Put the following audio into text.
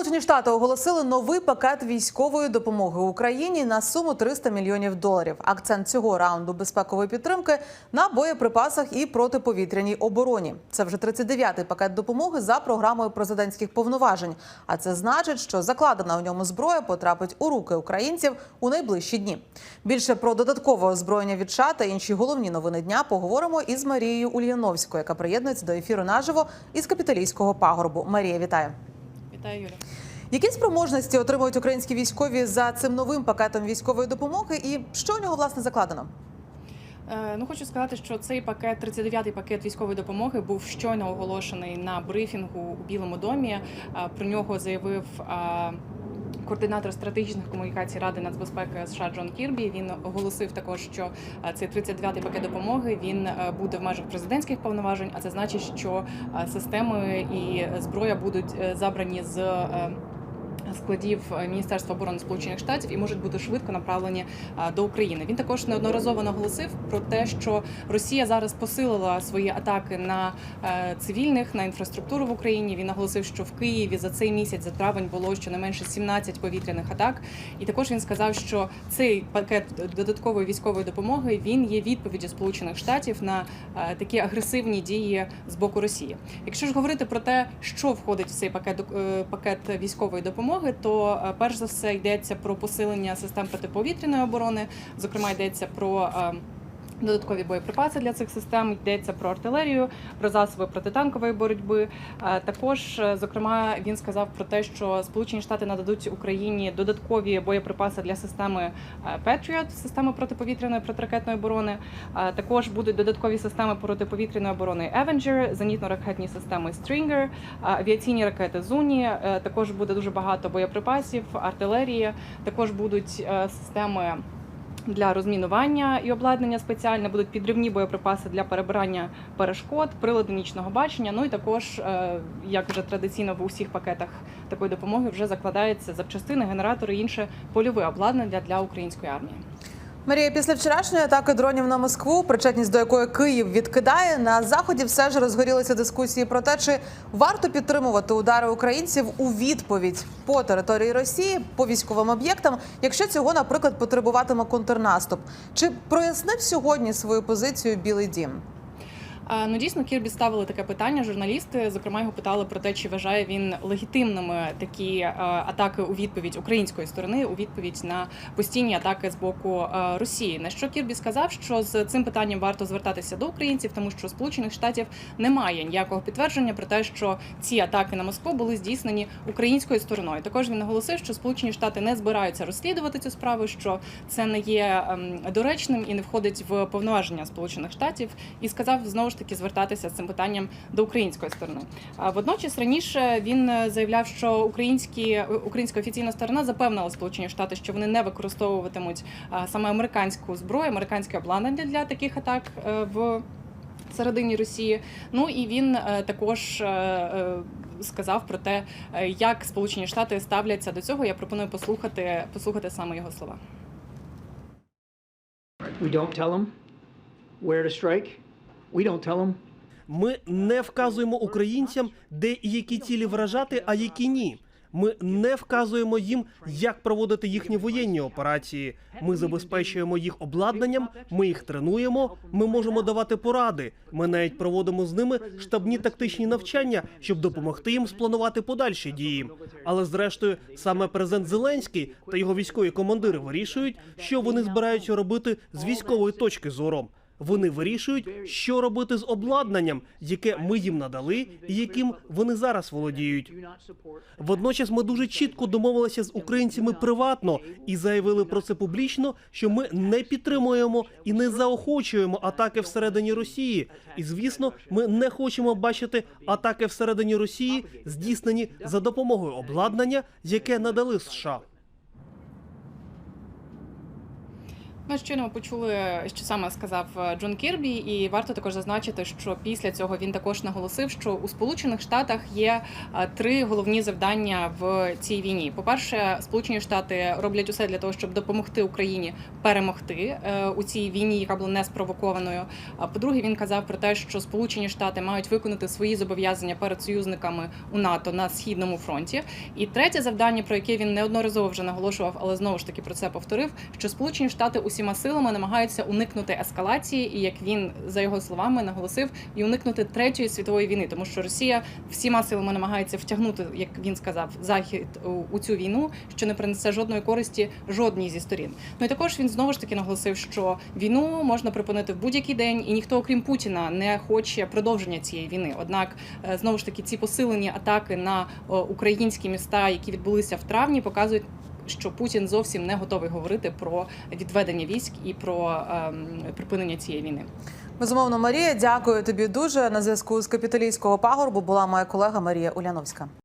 Сполучені Штати оголосили новий пакет військової допомоги Україні на суму 300 мільйонів доларів. Акцент цього раунду безпекової підтримки на боєприпасах і протиповітряній обороні. Це вже 39-й пакет допомоги за програмою президентських повноважень. А це значить, що закладена у ньому зброя потрапить у руки українців у найближчі дні. Більше про додаткове озброєння від США та інші головні новини дня поговоримо із Марією Ульяновською, яка приєднується до ефіру наживо із капіталійського пагорбу. Марія, вітаю. Вітаю, Юля. Які спроможності отримують українські військові за цим новим пакетом військової допомоги, і що у нього власне закладено? Е, Ну хочу сказати, що цей пакет, 39-й пакет військової допомоги, був щойно оголошений на брифінгу у Білому домі. Е, Про нього заявив е, координатор стратегічних комунікацій Ради нацбезпеки США Джон Кірбі. Він оголосив також, що е, цей 39-й пакет допомоги він е, буде в межах президентських повноважень, а це значить, що е, системи і зброя будуть забрані з. Складів е, Міністерства оборони Сполучених Штатів і можуть бути швидко направлені е, до України. Він також неодноразово наголосив про те, що Росія зараз посилила свої атаки на е, цивільних на інфраструктуру в Україні. Він наголосив, що в Києві за цей місяць за травень було щонайменше 17 повітряних атак. І також він сказав, що цей пакет додаткової військової допомоги він є відповіддю Сполучених Штатів на такі агресивні дії з боку Росії. Якщо ж говорити про те, що входить в цей пакет пакет військової допомоги, то е, перш за все йдеться про посилення систем протиповітряної оборони, зокрема йдеться про. Додаткові боєприпаси для цих систем йдеться про артилерію, про засоби протитанкової боротьби. Е, Також, е, зокрема, він сказав про те, що Сполучені Штати нададуть Україні додаткові боєприпаси для системи е, Patriot, системи протиповітряної протиракетної оборони. Також будуть додаткові системи протиповітряної оборони Avenger, зенітно-ракетні системи Stringer, авіаційні ракети Зуні. Також буде дуже багато боєприпасів, артилерії. Також будуть системи. Для розмінування і обладнання спеціальне будуть підривні боєприпаси для перебирання перешкод, прилади нічного бачення. Ну і також, е, як вже традиційно в усіх пакетах такої допомоги, вже закладаються запчастини, генератори і інше польове обладнання для, для української армії. Марія, після вчорашньої атаки дронів на Москву, причетність до якої Київ відкидає, на заході все ж розгорілися дискусії про те, чи варто підтримувати удари українців у відповідь по території Росії по військовим об'єктам, якщо цього, наприклад, потребуватиме контрнаступ. Чи прояснив сьогодні свою позицію Білий Дім? Ну дійсно Кірбі ставили таке питання. Журналісти, зокрема, його питали про те, чи вважає він легітимними такі е, атаки у відповідь української сторони у відповідь на постійні атаки з боку е, Росії. На що Кірбі сказав, що з цим питанням варто звертатися до українців, тому що Сполучених Штатів немає ніякого підтвердження про те, що ці атаки на Москву були здійснені українською стороною. Також він наголосив, що Сполучені Штати не збираються розслідувати цю справу, що це не є ем, доречним і не входить в повноваження Сполучених Штатів, і сказав знову ж таки звертатися з цим питанням до української сторони. Водночас раніше він е, заявляв, що українські українська офіційна сторона запевнила Сполучені Штати, що вони не використовуватимуть саме американську зброю, американське обладнання для таких атак е, в. Середині Росії, ну і він е, також е, е, сказав про те, е, як Сполучені Штати ставляться до цього. Я пропоную послухати послухати саме його слова. We don't tell them where to strike. We don't Ми не вказуємо українцям, де які цілі вражати, а які ні. Ми не вказуємо їм, як проводити їхні воєнні операції. Ми забезпечуємо їх обладнанням, ми їх тренуємо. Ми можемо давати поради. Ми навіть проводимо з ними штабні тактичні навчання, щоб допомогти їм спланувати подальші дії. Але зрештою, саме президент Зеленський та його військові командири вирішують, що вони збираються робити з військової точки зору. Вони вирішують, що робити з обладнанням, яке ми їм надали, і яким вони зараз володіють. Водночас ми дуже чітко домовилися з українцями приватно і заявили про це публічно, що ми не підтримуємо і не заохочуємо атаки всередині Росії. І звісно, ми не хочемо бачити атаки всередині Росії, здійснені за допомогою обладнання, яке надали США. Ми щойно почули, що саме сказав е, Джон Кірбі, і варто також зазначити, що після цього він також наголосив, що у Сполучених Штатах є е, три головні завдання в цій війні. По-перше, Сполучені Штати роблять усе для того, щоб допомогти Україні перемогти е, у цій війні, яка була не спровокованою. А по-друге, він казав про те, що Сполучені Штати мають виконати свої зобов'язання перед союзниками у НАТО на східному фронті. І третє завдання, про яке він неодноразово вже наголошував, але знову ж таки про це повторив, що Сполучені Штати усіма силами намагаються уникнути ескалації, і як він за його словами наголосив, і уникнути третьої світової війни, тому що Росія всіма силами намагається втягнути, як він сказав, захід у- цю війну, що не принесе жодної користі жодній зі сторін. Ну і також він знову ж таки наголосив, що війну можна припинити в будь-який день, і ніхто, окрім Путіна, не хоче продовження цієї війни. Однак, е, знову ж таки, ці посилені атаки на українські міста, які відбулися в травні, показують. Що Путін зовсім не готовий говорити про відведення військ і про ем, припинення цієї війни. Безумовно, Марія, дякую тобі дуже. На зв'язку з капіталійського пагорбу була моя колега Марія Уляновська.